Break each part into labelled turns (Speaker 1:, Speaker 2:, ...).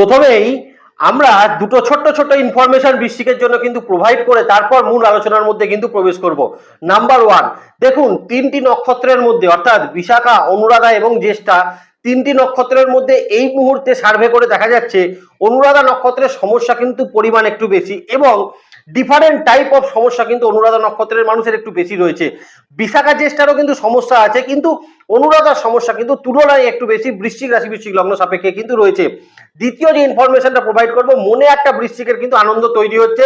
Speaker 1: প্রথমেই আমরা দুটো ছোট্ট ছোট্ট ইনফরমেশন বৃষ্টিকের জন্য কিন্তু প্রোভাইড করে তারপর মূল আলোচনার মধ্যে কিন্তু প্রবেশ করব। নাম্বার ওয়ান দেখুন, তিনটি নক্ষত্রের মধ্যে, অর্থাৎ বিশাখা, অনুরাধা এবং জ্যেষ্ঠা, তিনটি নক্ষত্রের মধ্যে এই মুহূর্তে সার্ভে করে দেখা যাচ্ছে, অনুরাধা নক্ষত্রের সমস্যা কিন্তু পরিমাণ একটু বেশি এবং ডিফারেন্ট টাইপ অফ সমস্যা কিন্তু অনুরাধা নক্ষত্রের মানুষের একটু বেশি রয়েছে। বিশাখা জ্যেষ্ঠারও কিন্তু সমস্যা আছে, কিন্তু অনুরাধার সমস্যা কিন্তু তুলনায় একটু বেশি বৃশ্চিক রাশি বৃশ্চিক লগ্ন সাপেক্ষে কিন্তু রয়েছে। দ্বিতীয় যে ইনফরমেশনটা প্রোভাইড করব, মনে একটা বৃশ্চিকের কিন্তু আনন্দ তৈরি হচ্ছে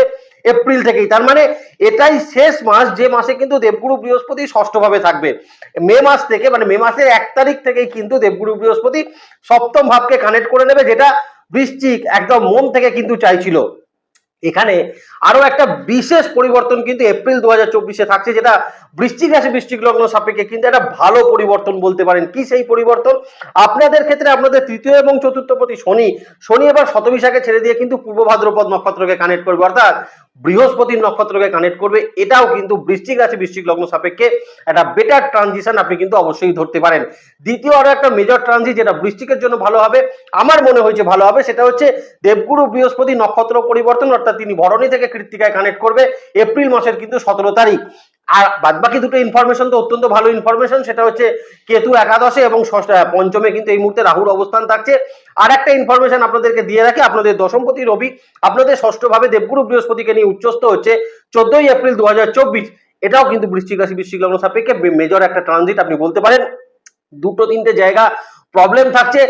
Speaker 1: এপ্রিল থেকেই। তার মানে এটাই শেষ মাস, যে মাসে কিন্তু দেবগুরু বৃহস্পতি ষষ্ঠভাবে থাকবে। মে মাস থেকে মানে মে মাসের এক তারিখ থেকেই কিন্তু দেবগুরু বৃহস্পতি সপ্তম ভাবকে কানেক্ট করে নেবে, যেটা বৃশ্চিক একদম মন থেকে কিন্তু চাইছিল। এখানে আরও একটা বিশেষ পরিবর্তন কিন্তু এপ্রিল দু হাজার চব্বিশে থাকছে, যেটা বৃষ্টিক রাশি বৃষ্টিক লগ্ন সাপেক্ষে কিন্তু একটা ভালো পরিবর্তন বলতে পারেন। কি সেই পরিবর্তন? আপনাদের ক্ষেত্রে আপনাদের তৃতীয় এবং চতুর্থ প্রতি শনি শনি এবার শতবিশাকে ছেড়ে দিয়ে কিন্তু পূর্ব ভাদ্রপদ নক্ষত্রকে কানেক্ট করবে, অর্থাৎ বৃহস্পতির নক্ষত্রকে কানেক্ট করবে। এটাও কিন্তু বৃষ্টিক রাশি বৃষ্টিক লগ্ন সাপেক্ষে একটা বেটার ট্রানজিশন আপনি কিন্তু অবশ্যই ধরতে পারেন। দ্বিতীয় আরও একটা মেজর ট্রানজিট যেটা বৃষ্টিকের জন্য ভালো হবে, আমার মনে হয়েছে ভালো হবে, সেটা হচ্ছে দেবগুরু বৃহস্পতি নক্ষত্র পরিবর্তন, অর্থাৎ তিনি ভরণী থেকে কৃত্তিকায় কানেক্ট করবে, এপ্রিল মাসের কিন্তু সতেরো তারিখ। আর বাদবাকি দুটো ইনফরমেশন তো অত্যন্ত ভালো ইনফরমেশন সেটা হচ্ছে কেতু একাদশে এবং ষষ্ঠ- পঞ্চমে কিন্তু এই মুহূর্তে রাহুর অবস্থান থাকছে। আর একটা ইনফরমেশন আপনাদেরকে দিয়ে রাখি, আপনাদের দশমপতি রবি, আপনাদের ষষ্ঠভাবে দেবগুরু বৃহস্পতিকে নিয়ে উচ্চস্ত হচ্ছে চোদ্দই এপ্রিল দু হাজার চব্বিশ। এটাও কিন্তু বৃশ্চিক রাশি, বৃশ্চিক লগ্ন সাপেক্ষে মেজর একটা ট্রানজিট আপনি বলতে পারেন। দুটো তিনটে জায়গা প্রবলেম থাকছে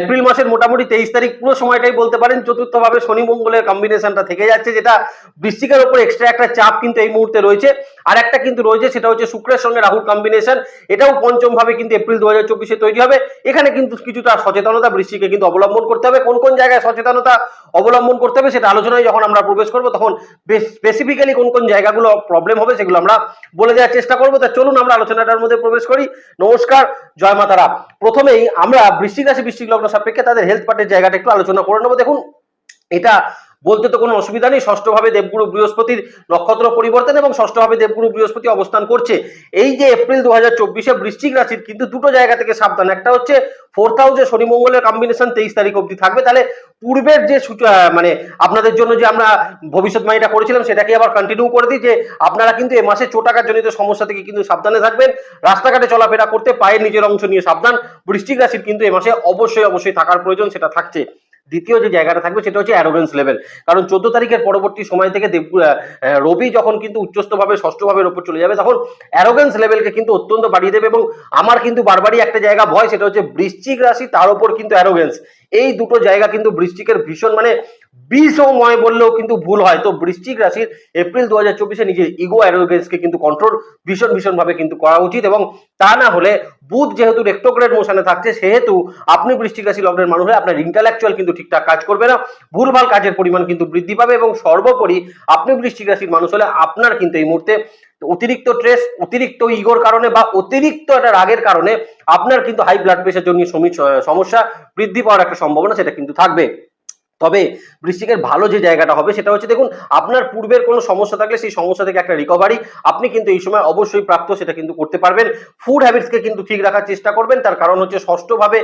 Speaker 1: এপ্রিল মাসের মোটামুটি তেইশ তারিখ পুরো সময়টাই বলতে পারেন, চতুর্থভাবে শনি মঙ্গলের কম্বিনেশনটা থেকে যাচ্ছে, যেটা বৃশ্চিকের উপর এক্সট্রা একটা চাপ কিন্তু এই মুহূর্তে রয়েছে। আর একটা কিন্তু রয়েছে, সেটা হচ্ছে শুক্রের সঙ্গে রাহুর কম্বিনেশন এটাও পঞ্চমভাবে কিন্তু এপ্রিল দু হাজার চব্বিশে তৈরি হবে। এখানে কিন্তু কিছুটা সচেতনতা বৃষ্টিকে কিন্তু অবলম্বন করতে হবে। কোন কোন জায়গায় সচেতনতা অবলম্বন করতে হবে সেটা আলোচনায় যখন আমরা প্রবেশ করব, তখন স্পেসিফিক্যালি কোন কোন জায়গাগুলো প্রবলেম হবে সেগুলো আমরা বলে দেওয়ার চেষ্টা করব। তা চলুন আমরা আলোচনাটার মধ্যে প্রবেশ করি। নমস্কার, জয় মাতারা। প্রথমেই আমরা বৃষ্টিক রাশি বৃষ্টির লগ্ন সাপেক্ষে তাদের হেলথ পার্টের জায়গাটা একটু আলোচনা করে নেব। দেখুন, এটা বলতে তো কোনো অসুবিধা নেই, ষষ্ঠভাবে দেবগুরু বৃহস্পতির নক্ষত্র পরিবর্তন এবং ষষ্ঠভাবে দেবগুরু বৃহস্পতি অবস্থান করছে। এই যে এপ্রিল দু হাজার চব্বিশে বৃশ্চিক রাশির কিন্তু দুটো জায়গা থেকে সাবধান। একটা হচ্ছে ফোর্থ হাউসে শনি মঙ্গলের কম্বিনেশন তেইশ তারিখ অবধি থাকবে। তাহলে পূর্বের যে মানে আপনাদের জন্য যে আমরা ভবিষ্যৎবাণীটা করেছিলাম, সেটাকে আবার কন্টিনিউ করে দিই যে আপনারা কিন্তু এ মাসে চোটাকার জনিত সমস্যা থেকে কিন্তু সাবধানে থাকবেন। রাস্তাঘাটে চলাফেরা করতে পায়ের নিজের অংশ নিয়ে সাবধান। বৃষ্টিক রাশির কিন্তু এ মাসে অবশ্যই অবশ্যই থাকার প্রয়োজন, সেটা থাকছে। দ্বিতীয় যে জায়গাটা থাকবে সেটা হচ্ছে অ্যারোগেন্স লেভেল কারণ চোদ্দ তারিখের পরবর্তী সময় থেকে রবি যখন কিন্তু উচ্চস্থভাবে, ষষ্ঠভাবের ওপর চলে যাবে, তখন অ্যারোগেন্স লেভেলকে কিন্তু অত্যন্ত বাড়িয়ে দেবে এবং আমার কিন্তু বারবারই একটা জায়গা ভয়, সেটা হচ্ছে বৃশ্চিক রাশি, তার উপর কিন্তু অ্যারোগেন্স এই দুটো জায়গা কিন্তু বৃষ্টিকের ভীষণ মানে বিষময় বললেও কিন্তু ভুল হয়। তো বৃশ্চিক রাশির এপ্রিল দু হাজার চব্বিশে নিজের ইগো অ্যারোগেন্সকে কিন্তু কন্ট্রোল ভীষণ কিন্তু করা উচিত এবং তা না হলে বুধ যেহেতু মোশনে থাকছে, সেহেতু আপনি বৃশ্চিক রাশি লগ্নের মানুষ হয়ে আপনার ইন্টালেকচুয়াল কিন্তু ঠিকঠাক কাজ করবে না। ভুলভাল কাজের পরিমাণ কিন্তু বৃদ্ধি পাবে এবং সর্বোপরি আপনি বৃশ্চিক রাশির মানুষ হলে আপনার কিন্তু এই মুহূর্তে অতিরিক্ত স্ট্রেস অতিরিক্ত ইগোর কারণে বা অতিরিক্ত একটা রাগের কারণে আপনার কিন্তু হাই ব্লাড প্রেশার জন্য সমস্যা বৃদ্ধি পাওয়ার একটা সম্ভাবনা সেটা কিন্তু থাকবে। তবে বৃশ্চিকের ভালো যে জায়গাটা হবে সেটা হচ্ছে দেখুন, আপনার পূর্বের কোনো সমস্যা থাকলে সেই সমস্যা থেকে একটা রিকভারি আপনি কিন্তু এই সময় অবশ্যই প্রাপ্ত, সেটা কিন্তু করতে পারবেন। ফুড হ্যাবিটসকে কিন্তু ঠিক রাখার চেষ্টা করবেন, তার কারণ হচ্ছে ষষ্ঠভাবে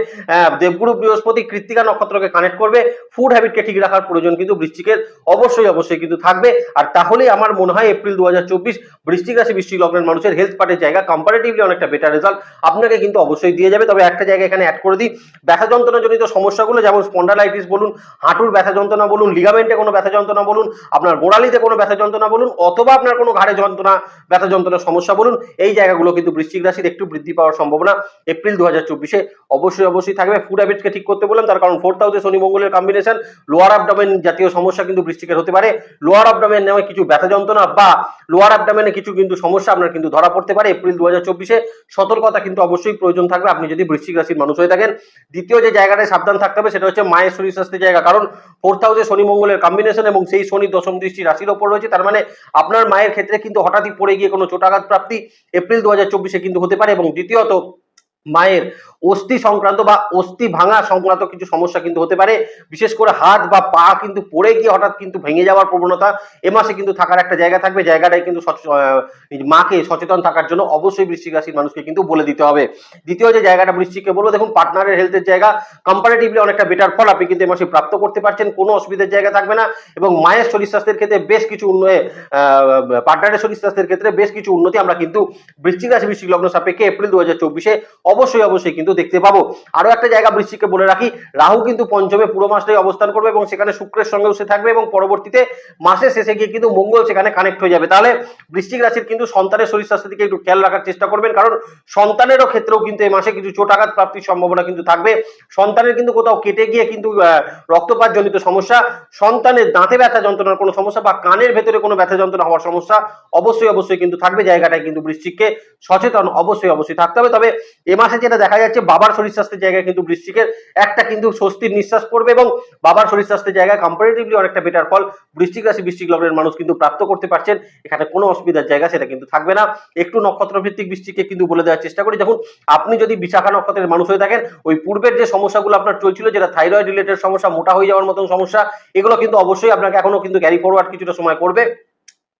Speaker 1: দেবগুরু বৃহস্পতি কৃত্তিকা নক্ষত্রকে কানেক্ট করবে। ফুড হ্যাবিটকে ঠিক রাখার প্রয়োজন কিন্তু বৃশ্চিকের অবশ্যই অবশ্যই কিন্তু থাকবে। আর তাহলেই আমার মনে হয় এপ্রিল দু বৃশ্চিক রাশি, বৃশ্চিক লগ্নের মানুষের হেলথ পার্টের জায়গা কম্পারেটিভলি অনেকটা বেটার রেজাল্ট আপনাকে কিন্তু অবশ্যই দিয়ে যাবে। তবে একটা জায়গা এখানে অ্যাড করে দিই। ব্যথা যন্ত্রণাজনিত সমস্যাগুলো, যেমন স্পন্ডালাইটিস বলুন, হাঁটুর ব্যথা যন্ত্রণা বলুন লিগামেন্টে কোনো ব্যথা যন্ত্রণা বলুন, আপনার গোড়ালিতে কোনো ব্যথা যন্ত্রণা বলুন, অথবা আপনার কোনো ঘাড়ে যন্ত্রণা, ব্যথা যন্ত্রণার সমস্যা বলুন, এই জায়গাগুলো কিন্তু বৃশ্চিক রাশির একটু বৃদ্ধি পাওয়ার সম্ভাবনা। এপ্রিল দু হাজার চব্বিশে অবশ্যই অবশ্যই থাকবে। ফুড হ্যাবিটসকে ঠিক করতে বললাম, তার কারণ ফোর্থ হাউসে শনি মঙ্গলের কম্বিনেশন লোয়ার আপডামেন জাতীয় সমস্যা কিন্তু বৃষ্টিকের হতে পারে। লোয়ার আপডামেন নামে কিছু ব্যথা যন্ত্রণা বা লোয়ার আপডামেনে কিছু কিন্তু সমস্যা আপনার কিন্তু ধরা পড়তে পারে। এপ্রিল দু হাজার চব্বিশে সতর্কতা কিন্তু অবশ্যই প্রয়োজন থাকবে। আপনি যদি বৃশ্চিক রাশির মানুষ হয়ে থাকেন, দ্বিতীয় যে জায়গাটায় সাবধান থাকতে হবে সেটা হচ্ছে মায়ের শরীর স্বাস্থ্যের জায়গা। কারণ ফোর্থ হাউসে শনি মঙ্গলের কম্বিনেশন এবং সেই শনি দশম দৃষ্টি রাশির ওপর রয়েছে। তার মানে আপনার মায়ের ক্ষেত্রে কিন্তু হঠাৎই পড়ে গিয়ে কোনো চোটাঘাত প্রাপ্তি এপ্রিল দু হাজার চব্বিশে কিন্তু হতে পারে এবং দ্বিতীয়ত মায়ের অস্থি সংক্রান্ত বা অস্থি ভাঙা সংক্রান্ত কিছু সমস্যা কিন্তু হতে পারে। বিশেষ করে হাত বা পা কিন্তু পড়ে গিয়ে হঠাৎ কিন্তু ভেঙে যাওয়ার প্রবণতা এ মাসে কিন্তু থাকার একটা জায়গা থাকবে। জায়গাটায় কিন্তু মাকে সচেতন থাকার জন্য অবশ্যই বৃশ্চিক রাশির মানুষকে কিন্তু বলে দিতে হবে। দ্বিতীয় যে জায়গাটা বৃশ্চিককে বলব, দেখুন পার্টনারের হেলথের জায়গা কম্পারেটিভলি অনেকটা বেটার ফল আপনি কিন্তু এ মাসে প্রাপ্ত করতে পারছেন, কোনো অসুবিধার জায়গা থাকবে না। এবং মায়ের শরীর স্বাস্থ্যের ক্ষেত্রে বেশ কিছু উন্নয়ন পার্টনারের শরীর স্বাস্থ্যের ক্ষেত্রে বেশ কিছু উন্নতি আমরা কিন্তু বৃশ্চিক রাশি, বৃশ্চিক লগ্ন সাপেক্ষে এপ্রিল দু হাজার চব্বিশে অবশ্যই অবশ্যই কিন্তু দেখতে পাবো। আরও একটা জায়গা বৃশ্চিককে বলে রাখি, রাহু কিন্তু পঞ্চমে পুরো মাসটাই অবস্থান করবে এবং সেখানে শুক্রের সঙ্গেও সে থাকবে এবং পরবর্তীতে মাসের শেষে গিয়ে কিন্তু মঙ্গল সেখানে কানেক্ট হয়ে যাবে। তাহলে বৃশ্চিক রাশির কিন্তু সন্তানের শরীর স্বাস্থ্যের দিকে একটু খেয়াল রাখার চেষ্টা করবেন, কারণ সন্তানেরও ক্ষেত্রেও কিন্তু এই মাসে কিছু চোটাঘাত প্রাপ্তির সম্ভাবনা কিন্তু থাকবে। সন্তানের কিন্তু কোথাও কেটে গিয়ে কিন্তু রক্তপাত জনিত সমস্যা, সন্তানের দাঁতে ব্যথা যন্ত্রণার কোনো সমস্যা বা কানের ভেতরে কোনো ব্যথা যন্ত্রণা হওয়ার সমস্যা অবশ্যই অবশ্যই কিন্তু থাকবে। জায়গাটায় কিন্তু বৃশ্চিককে সচেতন অবশ্যই অবশ্যই থাকতে হবে। তবে এ মাসে যেটা দেখা যাচ্ছে, বাবার শরীর স্বাস্থ্যের জায়গায় কিন্তু বৃশ্চিকের একটা কিন্তু স্বস্তির নিঃশ্বাস পড়বে এবং বাবার শরীর স্বাস্থ্যের জায়গায় কম্পারেটিভলি অনেকটা বেটার ফল বৃশ্চিক রাশি, বৃশ্চিক লগ্নের মানুষ কিন্তু প্রাপ্ত করতে পারছেন। এখানে কোনো অসুবিধার জায়গা সেটা কিন্তু থাকবে না। একটু নক্ষত্র ভিত্তিক বৃষ্টিকে কিন্তু বলে দেওয়ার চেষ্টা করি। দেখুন, আপনি যদি বিশাখা নক্ষত্রের মানুষ হয়ে থাকেন, ওই পূর্বের যে সমস্যাগুলো আপনার চলছিল, যেটা থাইরয়েড রিলেটেড সমস্যা, মোটা হয়ে যাওয়ার মতন সমস্যা, এগুলো কিন্তু অবশ্যই আপনাকে এখনও কিন্তু ক্যারি ফরওয়ার্ড কিছুটা সময় করবে।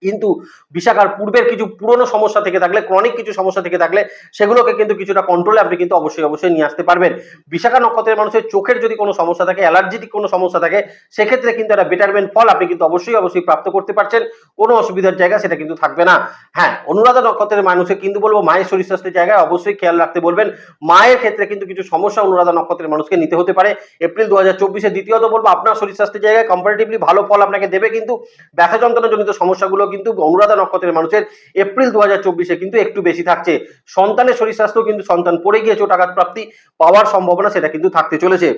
Speaker 1: কিন্তু বিশাখার পূর্বের কিছু পুরনো সমস্যা থেকে থাকলে, ক্রনিক কিছু সমস্যা থেকে থাকলে, সেগুলোকে কিন্তু কিছুটা কন্ট্রোলে আপনি কিন্তু অবশ্যই অবশ্যই নিয়ে আসতে পারবেন। বিশাখা নক্ষত্রের মানুষের চোখের যদি কোনো সমস্যা থাকে অ্যালার্জিটিক কোনো সমস্যা থাকে, সেক্ষেত্রে কিন্তু একটা বেটারমেন্ট ফল আপনি কিন্তু অবশ্যই অবশ্যই প্রাপ্ত করতে পারছেন। কোনো অসুবিধার জায়গা সেটা কিন্তু থাকবে না। হ্যাঁ অনুরাধা নক্ষত্রের মানুষের কিন্তু বলব, মায়ের শরীর স্বাস্থ্যের জায়গায় অবশ্যই খেয়াল রাখতে বলবেন। মায়ের ক্ষেত্রে কিন্তু কিছু সমস্যা অনুরাধা নক্ষত্রের মানুষকে নিতে হতে পারে। এপ্রিল দু হাজার চব্বিশে দ্বিতীয়ত বলব, আপনার শরীর স্বাস্থ্যের জায়গায় কম্পারেটিভলি ভালো ফল আপনাকে দেবে কিন্তু ব্যথা যন্ত্রণাজনিত সমস্যাগুলো কিন্তু অনুরাধা নক্ষত্রের মানুষের এপ্রিল দু হাজার চব্বিশে কিন্তু একটু বেশি থাকছে। সন্তানের শরীর স্বাস্থ্য কিন্তু সন্তান পড়ে গিয়ে টাকার প্রাপ্তি পাওয়ার সম্ভাবনা সেটা কিন্তু থাকতে চলেছে।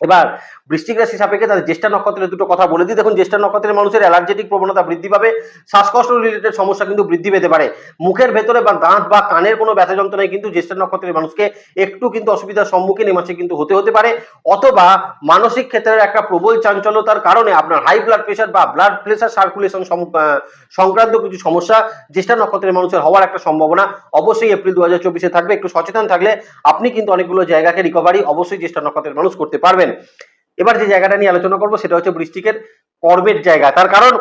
Speaker 1: এবার বৃষ্টিক রাশি সাপেক্ষে তাদের জ্যেষ্ঠা নক্ষত্রের দুটো কথা বলে দিই। দেখুন, জ্যেষ্ঠা নক্ষত্রের মানুষের অ্যালার্জেটিক প্রবণতা বৃদ্ধি পাবে, শ্বাসকষ্ট রিলেটেড সমস্যা কিন্তু বৃদ্ধি পেতে পারে। মুখের ভেতরে বা দাঁত বা কানের কোনো ব্যথা যন্ত্রণায় কিন্তু জ্যেষ্ঠা নক্ষত্রের মানুষকে একটু কিন্তু অসুবিধার সম্মুখীন এই মাসে কিন্তু হতে হতে পারে, অথবা মানসিক ক্ষেত্রের একটা প্রবল চাঞ্চল্যতার কারণে আপনার হাই ব্লাড প্রেশার বা ব্লাড প্রেশার সার্কুলেশন সংক্রান্ত কিছু সমস্যা জ্যেষ্ঠা নক্ষত্রের মানুষের হওয়ার একটা সম্ভাবনা অবশ্যই এপ্রিল দু থাকবে। একটু সচেতন থাকলে আপনি কিন্তু অনেকগুলো জায়গাকে রিকভারি অবশ্যই জ্যেষ্ঠা নক্ষত্রের মানুষ করতে পারবেন এবার যে জায়গাটা নিয়ে আলোচনা করব সেটা হচ্ছে বৃষ্টিকের কর্মের জায়গা। তার কারণ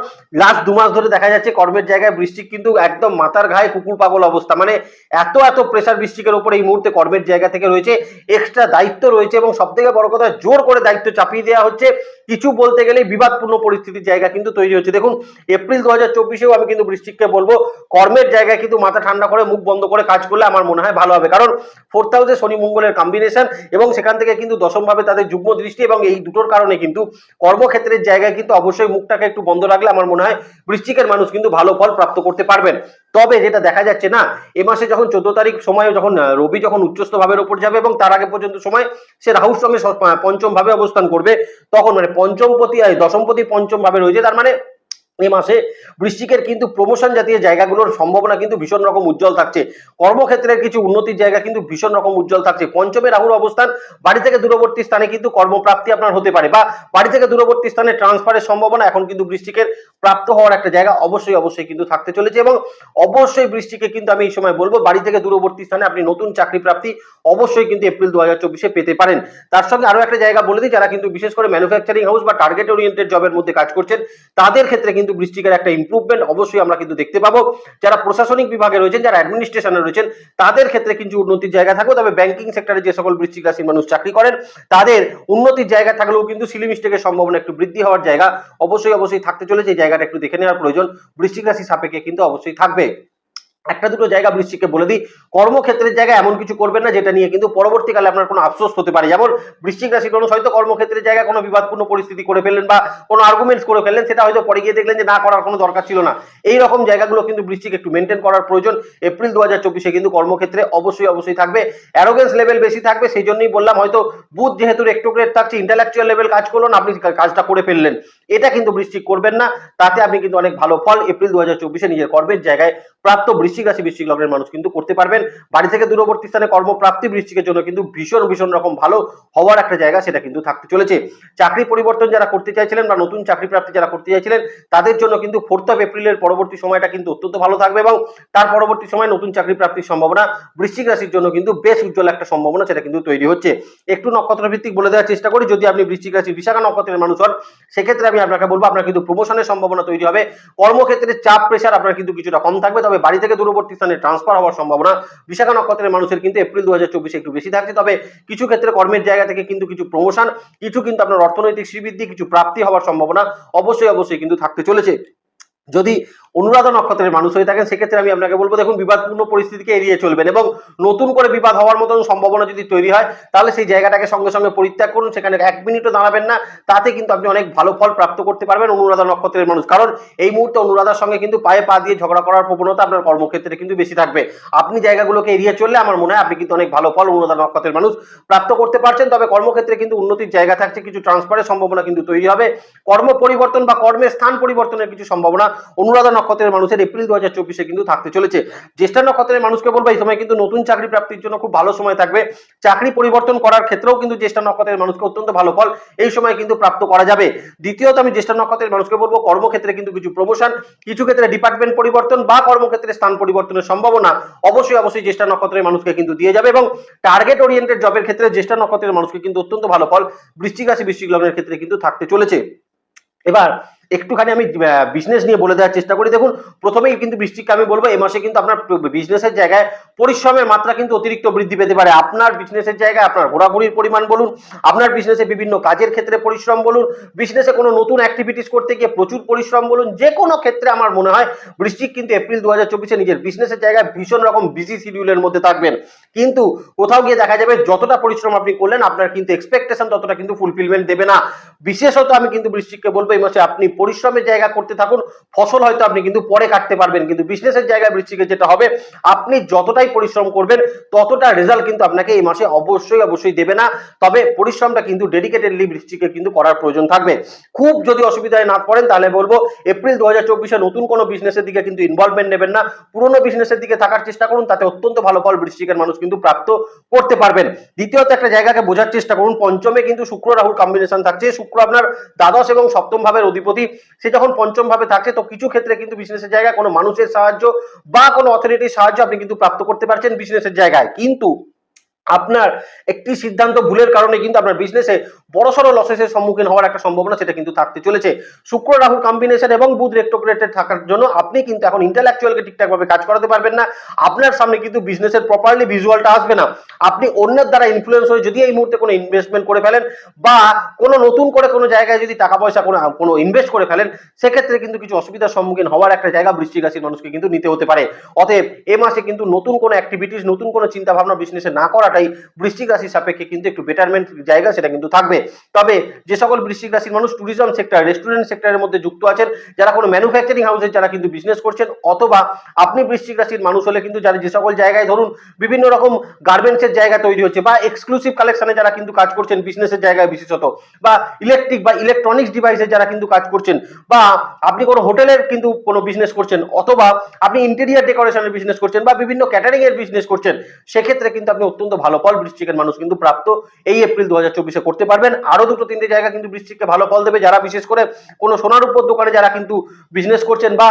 Speaker 1: লাস্ট দু মাস ধরে দেখা যাচ্ছে কর্মের জায়গায় বৃষ্টিক কিন্তু একদম মাথার ঘায়ে কুকুর পাগল অবস্থা। মানে এত এত প্রেশার বৃষ্টিকের উপর এই মুহূর্তে কর্মের জায়গা থেকে রয়েছে। এক্সট্রা দায়িত্ব রয়েছে এবং সব থেকে বড় কথা জোর করে দায়িত্ব চাপিয়ে দেওয়া হচ্ছে কিছু বলতে গেলে বিবাদপূর্ণ পরিস্থিতির জায়গা কিন্তু তৈরি হচ্ছে। দেখুন, এপ্রিল দু হাজার চব্বিশেও আমি কিন্তু বৃষ্টিককে বলব, কর্মের জায়গায় কিন্তু মাথা ঠান্ডা করে, মুখ বন্ধ করে কাজ করলে আমার মনে হয় ভালো হবে। কারণ ফোর্থ হাউসে শনি মঙ্গলের কম্বিনেশন এবং সেখান থেকে কিন্তু দশমভাবে তাদের যুগ্ম দৃষ্টি এবং এই দুটোর কারণে কিন্তু কর্মক্ষেত্রের জায়গায় কিন্তু অবশ্যই মুখটাকে একটু বন্ধ রাখলে আমার মনে হয় বৃষ্টিকের মানুষ কিন্তু ভালো ফল প্রাপ্ত করতে পারবেন। তবে যেটা দেখা যাচ্ছে না, এ মাসে যখন চোদ্দ তারিখ সময় যখন রবি যখন উচ্চস্থ ভাবের উপর যাবে এবং তার আগে পর্যন্ত সময় সে রাহুর সঙ্গে পঞ্চম ভাবে অবস্থান করবে, তখন মানে পঞ্চমপতি দশমপতি পঞ্চম ভাবে রয়েছে, তার মানে এ মাসে বৃশ্চিকের কিন্তু প্রমোশন জাতীয় জায়গাগুলোর সম্ভাবনা কিন্তু ভীষণ রকম উজ্জ্বল থাকছে। কর্মক্ষেত্রের কিছু উন্নতির জায়গা কিন্তু ভীষণ রকম উজ্জ্বল থাকছে। পঞ্চমে রাহুর অবস্থান, বাড়ি থেকে দূরবর্তী স্থানে কিন্তু কর্মপ্রাপ্তি আপনার হতে পারে বা বাড়ি থেকে দূরবর্তী স্থানে ট্রান্সফারের সম্ভাবনা এখন কিন্তু বৃষ্টিকের প্রাপ্ত হওয়ার একটা জায়গা অবশ্যই অবশ্যই কিন্তু থাকতে চলেছে এবং অবশ্যই বৃষ্টিকে কিন্তু আমি এই সময় বলব, বাড়ি থেকে দূরবর্তী স্থানে আপনি নতুন চাকরি প্রাপ্তি অবশ্যই কিন্তু এপ্রিল দু হাজার পেতে পারেন। তার সঙ্গে আরও একটা জায়গা বলে দিই, যারা কিন্তু বিশেষ করে ম্যানুফ্যাকচারিং হাউস বা টার্গেট ওরিয়েন্টেড জবের মধ্যে কাজ করছেন, তাদের ক্ষেত্রে কিন্তু বৃষ্টিকার একটা ইম্প্রুভমেন্ট অবশ্যই আমরা কিন্তু দেখতে পাবো। যারা প্রশাসনিক বিভাগে রয়েছেন, যারা অ্যাডমিনিস্ট্রেশনে রয়েছেন, তাদের ক্ষেত্রে কিন্তু উন্নতির জায়গা থাকবে। তবে ব্যাংকিং সেক্টরে যে সকল বৃষ্টিক রাশির মানুষ চাকরি করেন, তাদের উন্নতির জায়গা থাকলেও কিন্তু সিলি মিস্টেকের সম্ভাবনা একটু বৃদ্ধি হওয়ার জায়গা অবশ্যই অবশ্যই থাকতে চলেছে। এই জায়গাটা একটু দেখে নেওয়ার প্রয়োজন। বৃষ্টিক রাশি সাপেক্ষে কিন্তু অবশ্যই থাকবে। একটা দুটো জায়গা বৃশ্চিককে বলে দিই। কর্মক্ষেত্রের জায়গায় এমন কিছু করবেন না, যেটা নিয়ে কিন্তু পরবর্তীকালে আপনার কোনো আফসোস হতে পারে। যেমন বৃশ্চিক রাশির মানুষ হয়তো কর্মক্ষেত্রের জায়গায় কোনো বিবাদপূর্ণ পরিস্থিতি করে ফেললেন বা কোনো আর্গুমেন্টস করে ফেললেন, সেটা হয়তো পরে গিয়ে দেখলেন যে না, করার কোনো দরকার ছিল না। এই রকম জায়গাগুলো কিন্তু বৃশ্চিক একটু মেনটেন করার প্রয়োজন। এপ্রিল দু হাজার চব্বিশে কিন্তু কর্মক্ষেত্রে অবশ্যই অবশ্যই থাকবে। অ্যারোগেন্স লেভেল বেশি থাকবে, সেই জন্যই বললাম হয়তো বুধ যেহেতু রেক্টোগ্রেড থাকছে ইন্টালেকচুয়াল লেভেল কাজ করল না, আপনি কাজটা করে ফেললেন। এটা কিন্তু বৃশ্চিক করবেন না, তাতে আপনি কিন্তু অনেক ভালো ফল এপ্রিল দু হাজার চব্বিশে নিজের কর্মের জায়গায় প্রাপ্ত বৃশ্চিক রাশি, বৃশ্চিক লগ্নের মানুষ কিন্তু করতে পারবেন। বাড়ি থেকে দূরবর্তী স্থানে কর্মপ্রাপ্তি বৃশ্চিকের জন্য কিন্তু ভীষণ ভীষণ রকম ভালো হওয়ার একটা জায়গা সেটা কিন্তু থাকতে চলেছে। চাকরি পরিবর্তন যারা করতে চাইছিলেন বা নতুন চাকরি প্রাপ্তি যারা করতে চাইছিলেন, তাদের জন্য কিন্তু ফোর্থ অফ এপ্রিলের পরবর্তী সময়টা কিন্তু অত্যন্ত ভালো থাকবে এবং তার পরবর্তী সময় নতুন চাকরি প্রাপ্তির সম্ভাবনা, বৃশ্চিক রাশির জন্য কিন্তু বেশ উজ্জ্বল একটা সম্ভাবনা সেটা কিন্তু তৈরি হচ্ছে। একটু নক্ষত্র ভিত্তিক বলে দেওয়ার চেষ্টা করি, যদি আপনি বৃশ্চিক রাশি বিশাখা নক্ষত্রের মানুষ হন, সেক্ষেত্রে আমি আপনাকে বলব, আপনার কিন্তু প্রমোশনের সম্ভাবনা তৈরি হবে। কর্মক্ষেত্রে চাপ প্রেশার আপনার কিন্তু কিছুটা কম থাকবে, তবে বাড়ি থেকে দূরবর্তী স্থানে ট্রান্সফার হওয়ার সম্ভাবনা বিশাখা নক্ষত্রের মানুষের কিন্তু এপ্রিল দু একটু বেশি থাকছে। তবে কিছু ক্ষেত্রে কর্মের জায়গা থেকে কিন্তু কিছু প্রমোশন কিছু কিন্তু আপনার অর্থনৈতিক শ্রীবৃদ্ধি কিছু প্রাপ্তি হওয়ার সম্ভাবনা অবশ্যই অবশ্যই কিন্তু থাকতে চলেছে। যদি অনুরাধা নক্ষত্রের মানুষ হয়ে থাকেন, সেক্ষেত্রে আমি আপনাকে বলব, দেখুন, বিবাদপূর্ণ পরিস্থিতিকে এড়িয়ে চলবেন এবং নতুন করে বিবাদ হওয়ার মতন সম্ভাবনা যদি তৈরি হয়, তাহলে সেই জায়গাটাকে সঙ্গে সঙ্গে পরিত্যাগ করুন, সেখানে এক মিনিটও দাঁড়াবেন না, তাতে কিন্তু আপনি অনেক ভালো ফল প্রাপ্ত করতে পারবেন অনুরাধা নক্ষত্রের মানুষ। কারণ এই মুহূর্তে অনুরাধার সঙ্গে কিন্তু পায়ে পা দিয়ে ঝগড়া করার প্রবণতা আপনার কর্মক্ষেত্রে কিন্তু বেশি থাকবে। আপনি জায়গাগুলোকে এড়িয়ে চললে আমার মনে হয় আপনি কিন্তু অনেক ভালো ফল অনুরাধা নক্ষত্রের মানুষ প্রাপ্ত করতে পারছেন, তবে কর্মক্ষেত্রে কিন্তু উন্নতির জায়গা থাকছে, কিছু ট্রান্সফারের সম্ভাবনা কিন্তু তৈরি হবে। কর্ম পরিবর্তন বা কর্মের স্থান পরিবর্তনের কিছু সম্ভাবনা অনুরাধা নক্ষত্রের মানুষের এপ্রিল দু হাজার চব্বিশে কিন্তু থাকতে চলেছে। জ্যেষ্ঠা নক্ষত্রের মানুষকে বলব, এই সময় কিন্তু নতুন চাকরি প্রাপ্তির জন্য খুব ভালো সময় থাকবে। চাকরি পরিবর্তন করার ক্ষেত্রেও কিন্তু জ্যেষ্ঠা নক্ষত্রের মানুষকে অত্যন্ত ভালো ফল এই সময় কিন্তু প্রাপ্ত করা যাবে। দ্বিতীয়ত আমি জ্যেষ্ঠা নক্ষত্রের মানুষকে বলব, কর্মক্ষেত্রে কিন্তু কিছু প্রমোশন কিছু ক্ষেত্রে ডিপার্টমেন্ট পরিবর্তন বা কর্মক্ষেত্রে স্থান পরিবর্তনের সম্ভাবনা অবশ্যই অবশ্যই জ্যেষ্ঠা নক্ষত্রের মানুষকে কিন্তু দিয়ে যাবে এবং টার্গেট ওরিয়েন্টেড জবের ক্ষেত্রে জ্যেষ্ঠা নক্ষত্রের মানুষকে কিন্তু অত্যন্ত ভালো ফল বৃশ্চিক রাশি, বৃশ্চিক লগ্নের ক্ষেত্রে কিন্তু থাকতে চলেছে। এবার একটুখানি আমি বিজনেস নিয়ে বলে দেওয়ার চেষ্টা করি। দেখুন, প্রথমেই কিন্তু বৃষ্টিকে আমি বলব, এ মাসে কিন্তু আপনার বিজনেসের জায়গায় পরিশ্রমের মাত্রা কিন্তু অতিরিক্ত বৃদ্ধি পেতে পারে। আপনার বিজনেসের জায়গায় আপনার ঘোরাঘুরির পরিমাণ বলুন, আপনার বিজনেসে বিভিন্ন কাজের ক্ষেত্রে পরিশ্রম বলুন বিজনেসে কোনো নতুন অ্যাক্টিভিটিস করতে গিয়ে প্রচুর পরিশ্রম বলুন, যে কোনো ক্ষেত্রে আমার মনে হয় বৃষ্টিক কিন্তু এপ্রিল দু হাজার চব্বিশে নিজের বিজনেসের জায়গায় ভীষণ রকম বিজি শিডিউলের মধ্যে থাকবেন। কিন্তু কোথাও গিয়ে দেখা যাবে যতটা পরিশ্রম আপনি করলেন, আপনার কিন্তু এক্সপেকটেশন ততটা কিন্তু ফুলফিলমেন্ট দেবে না। বিশেষত আমি কিন্তু বৃষ্টিককে বলব এই মাসে আপনি পরিশ্রমের জায়গা করতে থাকুন, ফসল হয়তো আপনি কিন্তু পরে কাটতে পারবেন, কিন্তু বিজনেসের জায়গায় বৃষ্টিকে যেটা হবে, আপনি যতটাই পরিশ্রম করবেন, ততটা রেজাল্ট কিন্তু আপনাকে এই মাসে অবশ্যই অবশ্যই দেবে না। তবে পরিশ্রমটা কিন্তু ডেডিকেটেডলি বৃষ্টিকে কিন্তু করার প্রয়োজন থাকবে। খুব যদি অসুবিধায় না পড়েন, তাহলে বলব এপ্রিল দু হাজার চব্বিশে নতুন কোনো বিজনেসের দিকে কিন্তু ইনভলভমেন্ট নেবেন না। পুরোনো বিজনেসের দিকে থাকার চেষ্টা করুন, তাতে অত্যন্ত ভালো ফল বৃষ্টিকের মানুষ কিন্তু প্রাপ্ত করতে পারবেন। দ্বিতীয়ত একটা জায়গাকে বোঝার চেষ্টা করুন, পঞ্চমে কিন্তু শুক্র রাহুর কম্বিনেশন থাকছে। শুক্র আপনার দ্বাদশ এবং সপ্তম ভাবের অধিপতি। সে যখন পঞ্চম ভাবে থাকছে তো কিছু ক্ষেত্রে কিন্তু বিজনেসের জায়গায় কোনো মানুষের সাহায্য বা কোনো অথরিটির সাহায্য আপনি কিন্তু প্রাপ্ত করতে পারছেন বিজনেসের জায়গায়। কিন্তু আপনার একটি সিদ্ধান্ত ভুলের কারণে কিন্তু আপনার বিজনেসে বড়সড় লসেসের সম্মুখীন হওয়ার একটা সম্ভাবনা সেটা কিন্তু থাকতে চলেছে। শুক্র, রাহুর কম্বিনেশন এবং বুধ রেক্টোগ্রেটেড থাকার জন্য আপনি কিন্তু এখন ইন্টালেকচুয়ালকে ঠিকঠাকভাবে কাজ করাতে পারবেন না। আপনার সামনে কিন্তু বিজনেসের প্রপারলি ভিজুয়ালটা আসবে না। আপনি অন্যের দ্বারা ইনফ্লুয়েন্স হয়ে যদি এই মুহূর্তে কোনো ইনভেস্টমেন্ট করে ফেলেন বা কোনো নতুন করে কোনো জায়গায় যদি টাকা পয়সা কোনো কোনো ইনভেস্ট করে ফেলেন, সেক্ষেত্রে কিন্তু কিছু অসুবিধার সম্মুখীন হওয়ার একটা জায়গা বৃষ্টিক রাশির মানুষকে কিন্তু নিতে হতে পারে। অতএব এ মাসে কিন্তু নতুন কোনো অ্যাক্টিভিটিস নতুন কোনো চিন্তা ভাবনা বিজনেসে না করাটাই বৃশ্চিক রাশির সাপেক্ষে কিন্তু একটু বেটারমেন্ট জায়গা, সেটা কিন্তু থাকবে। তবে যে সকল বৃশ্চিক রাশির মানুষ ট্যুরিজম সেক্টর রেস্টুরেন্ট সেক্টরের মধ্যে যুক্ত আছেন, যারা কোনো ম্যানুফ্যাকচারিং হাউসের যারা কিন্তু বিজনেস করছেন, অথবা আপনি বৃশ্চিক রাশির মানুষ হলে কিন্তু যারা যে সকল জায়গায় ধরুন বিভিন্ন রকম গার্মেন্টসের জায়গা তৈরি হচ্ছে, বা এক্সক্লুসিভ কালেকশনে যারা কিন্তু কাজ করছেন বিজনেসের জায়গায় বিশেষত, বা ইলেকট্রিক বা ইলেকট্রনিক্স ডিভাইসের যারা কিন্তু কাজ করছেন, বা আপনি কোনো হোটেলের কিন্তু কোনো বিজনেস করছেন, অথবা আপনি ইন্টেরিয়ার ডেকোরেশনের বিজনেস করছেন, বা বিভিন্ন ক্যাটারিং এর বিজনেস করছেন, সেক্ষেত্রে কিন্তু আপনি অত্যন্ত ভালো ফল বৃশ্চিকের মানুষ কিন্তু প্রাপ্ত এই এপ্রিল দু হাজার করতে পারবেন। আরও দুটো তিনটে জায়গা কিন্তু বৃশ্চিককে ভালো ফল দেবে। যারা বিশেষ করে কোনো সোনার উপর দোকানে যারা কিন্তু বিজনেস করছেন বা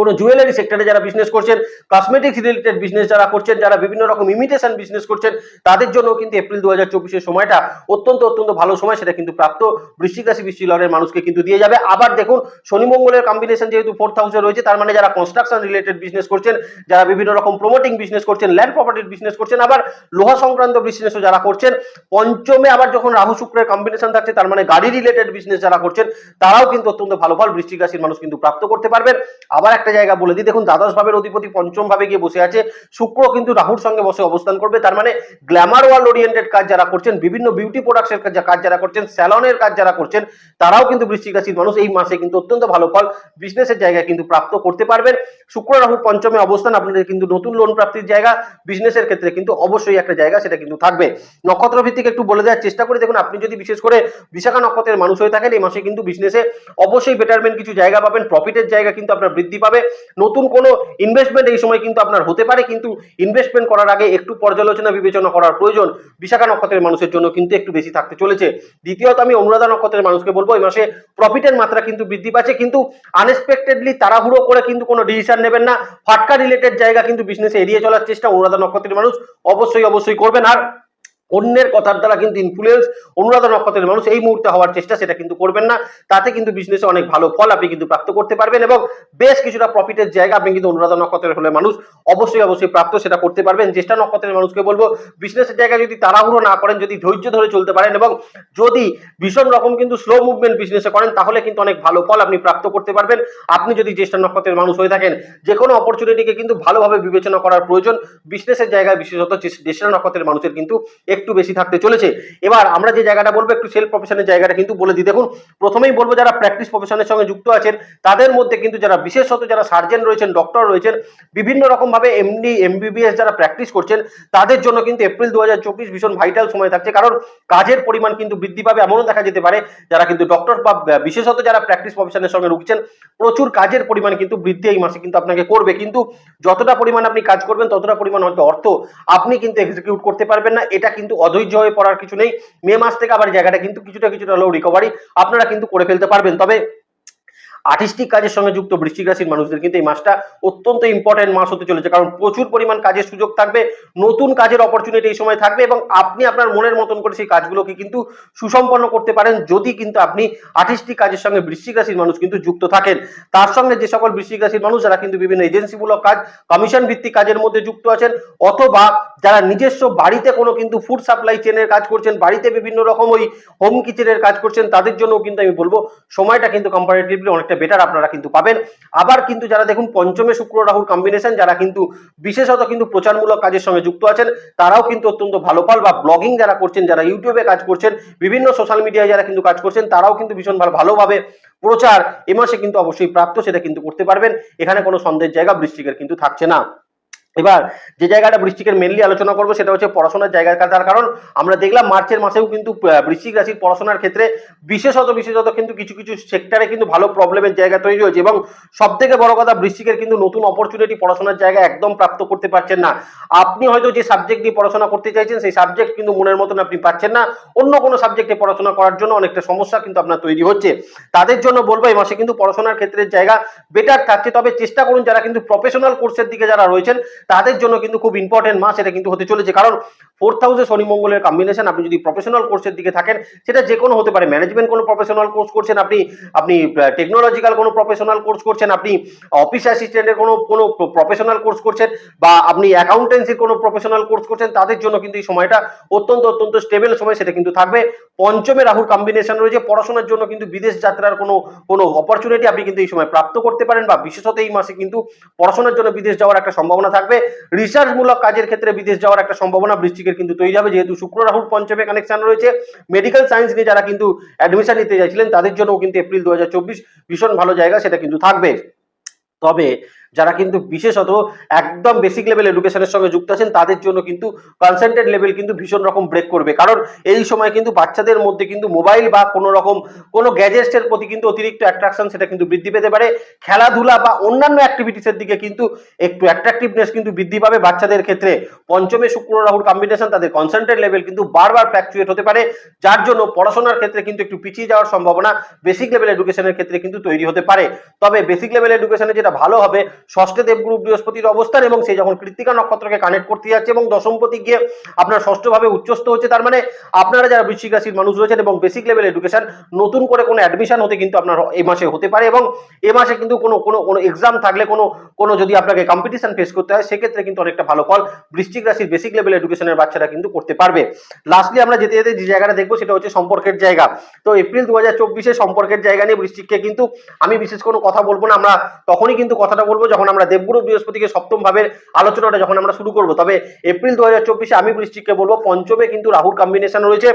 Speaker 1: কোনো জুয়েলারি সেক্টরে যারা বিজনেস করছেন কসমেটিক্স রিলেটেড বিজনেস যারা করছেন, যারা বিভিন্ন রকম ইমিটেশন বিজনেস করছেন, তাদের জন্য কিন্তু এপ্রিল দু হাজার সময়টা অত্যন্ত অত্যন্ত ভালো সময়। সেটা কিন্তু প্রাপ্ত বৃশ্চিক রাশি বৃষ্টি লগ্নের মানুষকে কিন্তু দিয়ে যাবে। আবার দেখুন, শনি মঙ্গলের কম্বিনেশন যেহেতু ফোর্থ হাউসে রয়েছে, তার মানে যারা কনস্ট্রাকশন রিলেটেড বিজনেস করছেন, যারা বিভিন্ন রকম প্রমোটিং বিজনেস করছেন ল্যান্ড প্রপার্টির বিজনেস করছেন, আবার লোহা সংক্রান্ত বিজনেসও যারা করছেন, পঞ্চমে আবার যখন রাহু শুক্রের কম্বিনেশন থাকছে, তার মানে গাড়ি রিলেটেড বিজনেস যারা করছেন, তারাও কিন্তু অত্যন্ত ভালো ফল বৃষ্টিক রাশির মানুষ কিন্তু প্রাপ্ত করতে পারবেন। আবার একটা একটা জায়গা বলে দিই। দেখুন, দ্বাদশ ভাবের অধিপতি পঞ্চম ভাবে গিয়ে বসে আছে। শুক্র কিন্তু রাহুর সঙ্গে বসে অবস্থান করবে। তার মানে গ্ল্যামার ওয়ার্ল্ড ওরিয়েন্টেড কাজ যারা করছেন, বিভিন্ন বিউটি প্রোডাক্টসের কাজ যারা করছেন স্যালনের কাজ যারা করছেন, তারাও কিন্তু বৃশ্চিক রাশির মানুষ। এই মাসে কিন্তু অত্যন্ত ভালো ফল বিজনেসের জায়গায় কিন্তু প্রাপ্ত করতে পারবেন। শুক্র রাহুর পঞ্চমে অবস্থান আপনাদের কিন্তু নতুন লোন প্রাপ্তির জায়গা। বিজনেসের ক্ষেত্রে কিন্তু অবশ্যই একটা জায়গা সেটা কিন্তু থাকবে। নক্ষত্র ভিত্তিক একটু বলে দেওয়ার চেষ্টা করি দেখুন, আপনি যদি বিশেষ করে বিশাখা নক্ষত্রের মানুষ হয়ে থাকেন, এই মাসে কিন্তু বিজনেসে অবশ্যই বেটারমেন্ট কিছু জায়গা পাবেন। প্রফিটের জায়গা কিন্তু আপনার বৃদ্ধি পাবে। নতুন কোনো ইনভেস্টমেন্ট এই সময় কিন্তু আপনার হতে পারে, কিন্তু ইনভেস্টমেন্ট করার আগে একটু পর্যালোচনা, বিবেচনা করার প্রয়োজন। বিশাখা নক্ষত্রের মানুষের জন্য কিন্তু একটু বেশি থাকতে চলেছে। দ্বিতীয়ত আমি অনুরাধা নক্ষত্রের মানুষকে বলব, এই মাসে প্রফিটের মাত্রা কিন্তু বৃদ্ধি পাচ্ছে, কিন্তু আনএক্সপেক্টেডলি তাড়াহুড়ো করে কিন্তু কোনো ডিসিশন নেবেন না। ফাটকা রিলেটেড জায়গা কিন্তু বিজনেসে এড়িয়ে চলার চেষ্টা অনুরাধা নক্ষত্রের মানুষ অবশ্যই অবশ্যই করবেন। আর অন্যের কথার দ্বারা কিন্তু ইনফ্লুয়েন্স অনুরাধা নক্ষত্রের মানুষ এই মুহূর্তে হওয়ার চেষ্টা সেটা কিন্তু করবেন না। তাতে কিন্তু বিজনেসে অনেক ভালো ফল আপনি কিন্তু প্রাপ্ত করতে পারবেন এবং বেশ কিছুটা প্রফিটের জায়গা আপনি কিন্তু অনুরাধা নক্ষত্রের হলে মানুষ অবশ্যই অবশ্যই প্রাপ্ত সেটা করতে পারবেন। জ্যেষ্ঠা নক্ষত্রের মানুষকে বলব বিজনেসের জায়গায় যদি তাড়াহুড়ো না করেন, যদি ধৈর্য ধরে চলতে পারেন এবং যদি ভীষণ রকম কিন্তু স্লো মুভমেন্ট বিজনেসে করেন, তাহলে কিন্তু অনেক ভালো ফল আপনি প্রাপ্ত করতে পারবেন। আপনি যদি জ্যেষ্ঠা নক্ষত্রের মানুষ হয়ে থাকেন যে কোনো অপরচুনিটিকে কিন্তু ভালোভাবে বিবেচনা করার প্রয়োজন। বিজনেসের জায়গায় বিশেষত জ্যেষ্ঠা নক্ষত্রের মানুষের কিন্তু একটু বেশি থাকতে চলেছে। এবার আমরা যে জায়গাটা বলব, একটু সেলফ প্রফেশনের জায়গাটা কিন্তু বলে দিই। দেখুন, প্রথমেই বলব যারা প্র্যাকটিস প্রফেশনের সঙ্গে যুক্ত আছেন, তাদের মধ্যে কিন্তু যারা বিশেষত যারা সার্জন রয়েছেন ডক্টর রয়েছেন, বিভিন্ন রকম ভাবে এমডি এমবিবিএস যারা প্র্যাকটিস করছেন, তাদের জন্য কিন্তু এপ্রিল দু হাজার চব্বিশ ভীষণ ভাইটাল সময় থাকছে। কারণ কাজের পরিমাণ কিন্তু বৃদ্ধি পাবে, এমনও দেখা যেতে পারে, যারা কিন্তু ডক্টর বা বিশেষত যারা প্র্যাকটিস প্রফেশনের সঙ্গে রুখছেন, প্রচুর কাজের পরিমাণ কিন্তু বৃদ্ধি এই মাসে কিন্তু আপনাকে করবে। কিন্তু যতটা পরিমাণ আপনি কাজ করবেন, ততটা পরিমাণ হয়তো অর্থ আপনি কিন্তু এক্সিকিউট করতে পারবেন না। এটা কিন্তু অধৈর্য হয়ে পড়ার কিছু নেই। মে মাস থেকে আবার জায়গাটা কিন্তু কিছুটা কিছুটা হলেও রিকভারি আপনারা কিন্তু করে ফেলতে পারবেন। তবে আর্টিস্টিক কাজের সঙ্গে যুক্ত বৃশ্চিক রাশির মানুষদের কিন্তু এই মাসটা অত্যন্ত ইম্পর্টেন্ট মাস হতে চলেছে। কারণ প্রচুর পরিমাণ কাজের সুযোগ থাকবে, নতুন কাজের অপরচুনিটি এই সময় থাকবে এবং আপনি আপনার মনের মতন করে সেই কাজগুলোকে কিন্তু সুসম্পন্ন করতে পারেন, যদি কিন্তু আপনি আর্টিস্টিক কাজের সঙ্গে বৃশ্চিক রাশির মানুষ কিন্তু যুক্ত থাকেন। তার সঙ্গে যে সকল বৃশ্চিক রাশির মানুষ যারা কিন্তু বিভিন্ন এজেন্সিমূলক কাজ কমিশন ভিত্তিক কাজের মধ্যে যুক্ত আছেন, অথবা যারা নিজস্ব বাড়িতে কোনো কিন্তু ফুড সাপ্লাই চেনের কাজ করছেন, বাড়িতে বিভিন্ন রকম ওই হোম কিচেনের কাজ করছেন, তাদের জন্য কিন্তু আমি বলব, সময়টা কিন্তু কম্পারেটিভলি অনেকটা বেটার আপনারা কিন্তু পাবেন। আবার কিন্তু যারা দেখুন পঞ্চমে শুক্র রাহুর কম্বিনেশন যারা কিন্তু বিশেষত কিন্তু প্রচারমূলক কাজের সঙ্গে যুক্ত আছেন, তারাও কিন্তু অত্যন্ত ভালো ফল বা ব্লগিং যারা করছেন, যারা ইউটিউবে কাজ করছেন, বিভিন্ন সোশ্যাল মিডিয়ায় যারা কিন্তু কাজ করছেন, তারাও কিন্তু ভীষণ ভালো ভালোভাবে প্রচার এ মাসে কিন্তু অবশ্যই প্রাপ্ত সেটা কিন্তু করতে পারবেন। এখানে কোনো সন্দেহের জায়গা বৃষ্টিকের কিন্তু থাকছে না। এবার যে জায়গাটা বৃষ্টিকের মেনলি আলোচনা করব সেটা হচ্ছে পড়াশোনার জায়গার তার কারণ আমরা দেখলাম মার্চের মাসেও কিন্তু বৃশ্চিক রাশির পড়াশোনার ক্ষেত্রে বিশেষত বিশেষত কিন্তু কিছু কিছু সেক্টরে কিন্তু ভালো প্রবলেমের জায়গা তৈরি হয়েছে এবং সব থেকে বড় কথা বৃশ্চিকের কিন্তু নতুন অপরচুনিটি পড়াশোনার জায়গা একদম প্রাপ্ত করতে পারছেন না। আপনি হয়তো যে সাবজেক্ট নিয়ে পড়াশোনা করতে চাইছেন, সেই সাবজেক্ট কিন্তু মনের মতন আপনি পাচ্ছেন না। অন্য কোনো সাবজেক্টে পড়াশোনা করার জন্য অনেকটা সমস্যা কিন্তু আপনার তৈরি হচ্ছে। তাদের জন্য বলব, এই মাসে কিন্তু পড়াশোনার ক্ষেত্রে জায়গা বেটার থাকছে। তবে চেষ্টা করুন যারা কিন্তু প্রফেশনাল কোর্সের দিকে যারা রয়েছেন তাদের জন্য কিন্তু খুব ইম্পর্টেন্ট মাস এটা কিন্তু হতে চলেছে। কারণ ফোর্থ হাউসে শনি মঙ্গলের কম্বিনেশন আপনি যদি প্রফেশনাল কোর্সের দিকে থাকেন, সেটা যে কোনো হতে পারে। ম্যানেজমেন্ট কোনো প্রফেশনাল কোর্স করছেন, আপনি আপনি টেকনোলজিক্যাল কোনো প্রফেশনাল কোর্স করছেন, আপনি অফিস অ্যাসিস্ট্যান্টের কোনো কোনো প্রফেশনাল কোর্স করছেন, বা আপনি অ্যাকাউন্টেন্সির কোনো প্রফেশনাল কোর্স করছেন, তাদের জন্য কিন্তু এই সময়টা অত্যন্ত অত্যন্ত স্টেবল সময় সেটা কিন্তু থাকবে। পঞ্চমে রাহুর কম্বিনেশন রয়েছে। পড়াশোনার জন্য কিন্তু বিদেশ যাত্রার কোনো কোনো অপরচুনিটি আপনি কিন্তু এই সময় প্রাপ্ত করতে পারেন, বা বিশেষত এই মাসে কিন্তু পড়াশোনার জন্য বিদেশ যাওয়ার একটা সম্ভাবনা থাকবে। রিসার্চমূলক কাজের ক্ষেত্রে বিদেশ যাওয়ার একটা সম্ভাবনা বৃষ্টিকের কিন্তু তৈরি হবে। যেহেতু শুক্র, রাহুল, পঞ্চমে কানেকশন রয়েছে। মেডিকেল সায়েন্স নিয়ে যারা কিন্তু অ্যাডমিশন নিতে চাইছিলেন, তাদের জন্য কিন্তু এপ্রিল দু হাজার চব্বিশ ভীষণ ভালো জায়গা সেটা কিন্তু থাকবে। তবে যারা কিন্তু বিশেষত একদম বেসিক লেভেল এডুকেশনের সঙ্গে যুক্ত আছেন, তাদের জন্য কিন্তু কনসেন্ট্রেট লেভেল কিন্তু ভীষণ রকম ব্রেক করবে। কারণ এই সময় কিন্তু বাচ্চাদের মধ্যে কিন্তু মোবাইল বা কোনো রকম কোনো গ্যাজেটসের প্রতি কিন্তু অতিরিক্ত অ্যাট্রাকশন সেটা কিন্তু বৃদ্ধি পেতে পারে। খেলাধুলা বা অন্যান্য অ্যাক্টিভিটিসের দিকে কিন্তু একটু অ্যাট্রাকটিভনেস কিন্তু বৃদ্ধি পাবে বাচ্চাদের ক্ষেত্রে। পঞ্চমে শুক্র রাহুর কম্বিনেশন তাদের কনসেন্ট্রেট লেভেল কিন্তু বারবার ফ্ল্যাকচুয়েট হতে পারে। যার জন্য পড়াশোনার ক্ষেত্রে কিন্তু একটু পিছিয়ে যাওয়ার সম্ভাবনা বেসিক লেভেল এডুকেশনের ক্ষেত্রে কিন্তু তৈরি হতে পারে। তবে বেসিক লেভেল এডুকেশনে যেটা ভালো হবে ষষ্ঠে দেবগুরু বৃহস্পতির অবস্থান এবং সেই যখন কৃত্তিকা নক্ষত্রকে কানেক্ট করতে যাচ্ছে এবং দশমপতি গিয়ে আপনার ষষ্ঠভাবে উচ্চস্থ হচ্ছে, তার মানে আপনারা যারা বৃশ্চিক রাশির মানুষ রয়েছেন এবং বেসিক লেভেল এডুকেশন নতুন করে কোনো অ্যাডমিশন হতে কিন্তু আপনার এই মাসে হতে পারে এবং এ মাসে কিন্তু কোনো কোনো কোনো এক্সাম থাকলে কোনো কোনো যদি আপনাকে কম্পিটিশন ফেস করতে হয়, সেক্ষেত্রে কিন্তু অনেকটা ভালো ফল বৃশ্চিক রাশির বেসিক লেভেল এডুকেশনের বাচ্চারা কিন্তু করতে পারবে। লাস্টলি আমরা যেতে যেতে যে জায়গাটা দেখব, সেটা হচ্ছে সম্পর্কের জায়গা। তো এপ্রিল দু হাজার চব্বিশে সম্পর্কের জায়গা নিয়ে বৃশ্চিককে কিন্তু আমি বিশেষ কোনো কথা বলব না, আমরা তখনই কিন্তু কথাটা বলব যখন আমরা দেবগুরু বৃহস্পতিকে সপ্তম ভাবের আলোচনাটা যখন আমরা শুরু করব, তবে এপ্রিল দু হাজার চব্বিশে আমি বৃশ্চিককে বলব, পঞ্চমে কিন্তু রাহুর কম্বিনেশন রয়েছে।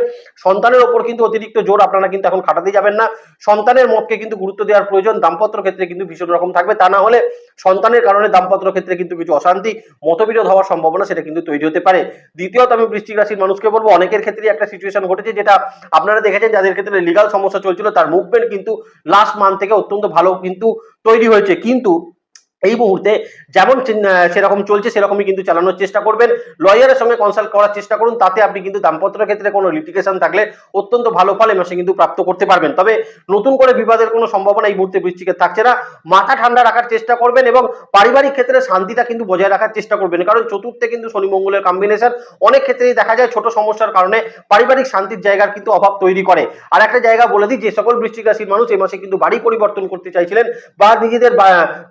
Speaker 1: সন্তানের ওপর কিন্তু অতিরিক্ত জোর আপনারা কিন্তু এখন খাটাতে যাবেন না। সন্তানের মতকে কিন্তু গুরুত্ব দেওয়ার প্রয়োজন, দাম্পত্য ক্ষেত্রে কিন্তু ভীষণ রকম থাকবে। তা না হলে সন্তানের কারণে দাম্পত্য ক্ষেত্রে কিন্তু কিছু অশান্তি, মতবিরোধ হওয়ার সম্ভাবনা সেটা কিন্তু তৈরি হতে পারে। দ্বিতীয়ত আমি বৃশ্চিক রাশির মানুষকে বলব, অনেকের ক্ষেত্রে একটা সিচুয়েশন ঘটেছে যেটা আপনারা দেখেছেন, যাদের ক্ষেত্রে লিগাল সমস্যা চলছিল, তার মুভমেন্ট কিন্তু লাস্ট মান্থ থেকে অত্যন্ত ভালো কিন্তু তৈরি হয়েছে। কিন্তু এই মুহূর্তে যেমন সেরকম চলছে, সেরকমই কিন্তু চালানোর চেষ্টা করবেন। লয়ারের সঙ্গে কনসাল্ট করার চেষ্টা করুন, তাতে আপনি কিন্তু দাম্পত্য ক্ষেত্রে কোনো লিটিগেশন থাকলে অত্যন্ত ভালো ফল এই মাসে কিন্তু প্রাপ্ত করতে পারবেন। তবে নতুন করে বিবাদের কোনো সম্ভাবনা এই মুহূর্তে বৃষ্টিকে থাকছে না। মাথা ঠান্ডা রাখার চেষ্টা করবেন এবং পারিবারিক ক্ষেত্রে শান্তিটা কিন্তু বজায় রাখার চেষ্টা করবেন। কারণ চতুর্থে কিন্তু শনি মঙ্গলের কম্বিনেশন অনেক ক্ষেত্রেই দেখা যায় ছোট সমস্যার কারণে পারিবারিক শান্তির জায়গার কিন্তু অভাব তৈরি করে। আর একটা জায়গা বলে দিই, যে সকল বৃষ্টিক রাশির মানুষ এই মাসে কিন্তু বাড়ি পরিবর্তন করতে চাইছিলেন বা নিজেদের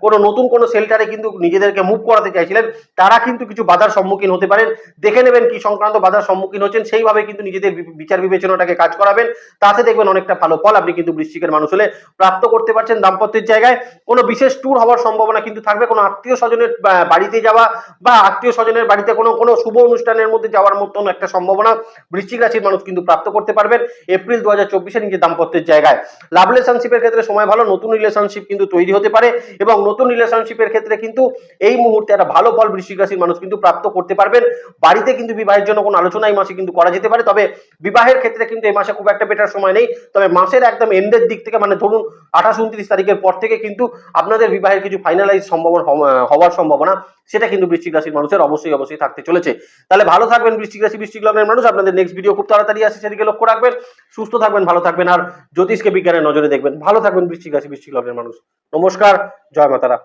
Speaker 1: কোনো নতুন কোনো শেল্টারে কিন্তু নিজেদেরকে মুভ করাতে চাইছিলেন। তারা কিন্তু কিছু বাধার সম্মুখীন হতে পারেন। দেখে নেবেন কি সংক্রান্ত বাধার সম্মুখীন হচ্ছেন। সেইভাবে কিন্তু নিজেদের বিচার বিবেচনাটাকে কাজ করাবেন। তাতে দেখবেন অনেকটা ভালো ফল। আপনি কিন্তু বৃশ্চিকের মানুষ হলে প্রাপ্ত করতে পারছেন দাম্পত্যের জায়গায়। কোনো বিশেষ ট্যুর হওয়ার সম্ভাবনা কিন্তু থাকবে। কোনো আত্মীয় স্বজনের বাড়িতে যাওয়া বা আত্মীয় স্বজনের বাড়িতে কোনো কোনো শুভ অনুষ্ঠানের মধ্যে যাওয়ার মতন একটা সম্ভাবনা বৃশ্চিক রাশির মানুষ কিন্তু প্রাপ্ত করতে পারবেন। এপ্রিল দু হাজার চব্বিশে নিজের দাম্পত্যের জায়গায়। লাভ রিলেশনশিপের ক্ষেত্রে সময় ভালো। নতুন রিলেশনশিপ কিন্তু তৈরি হতে পারে এবং নতুন রিলেশনশিপের ক্ষেত্রে কিন্তু এই মুহূর্তে একটা ভালো ফল বৃশ্চিক রাশির মানুষ কিন্তু প্রাপ্ত করতে পারবেন। বাড়িতে কিন্তু বিবাহের জন্য কোনো আলোচনা এই মাসে কিন্তু করা যেতে পারে। তবে বিবাহের ক্ষেত্রে কিন্তু এই মাসে খুব একটা বেটার সময় নেই। তবে মাসের একদম এন্ডের দিক থেকে মানে ধরুন আঠাশ, উনত্রিশ তারিখের পর থেকে কিন্তু আপনাদের বিবাহের কিছু ফাইনালাইজ সম্ভাবনা হওয়ার সম্ভাবনা, সেটা কিন্তু বৃশ্চিক রাশির মানুষের অবশ্যই অবশ্যই থাকতে চলেছে। তাহলে ভালো থাকবেন বৃশ্চিক রাশি, বৃশ্চিক লগ্নের মানুষ। আপনাদের নেক্সট ভিডিও খুব তাড়াতাড়ি আসে, সেদিকে লক্ষ্য রাখবেন। সুস্থ থাকবেন, ভালো থাকবেন। আর জ্যোতিষকে বিজ্ঞানের নজরে দেখবেন। ভালো থাকবেন বৃশ্চিক রাশি, বৃশ্চিক লগ্নের মানুষ। নমস্কার, জয় মাতারা।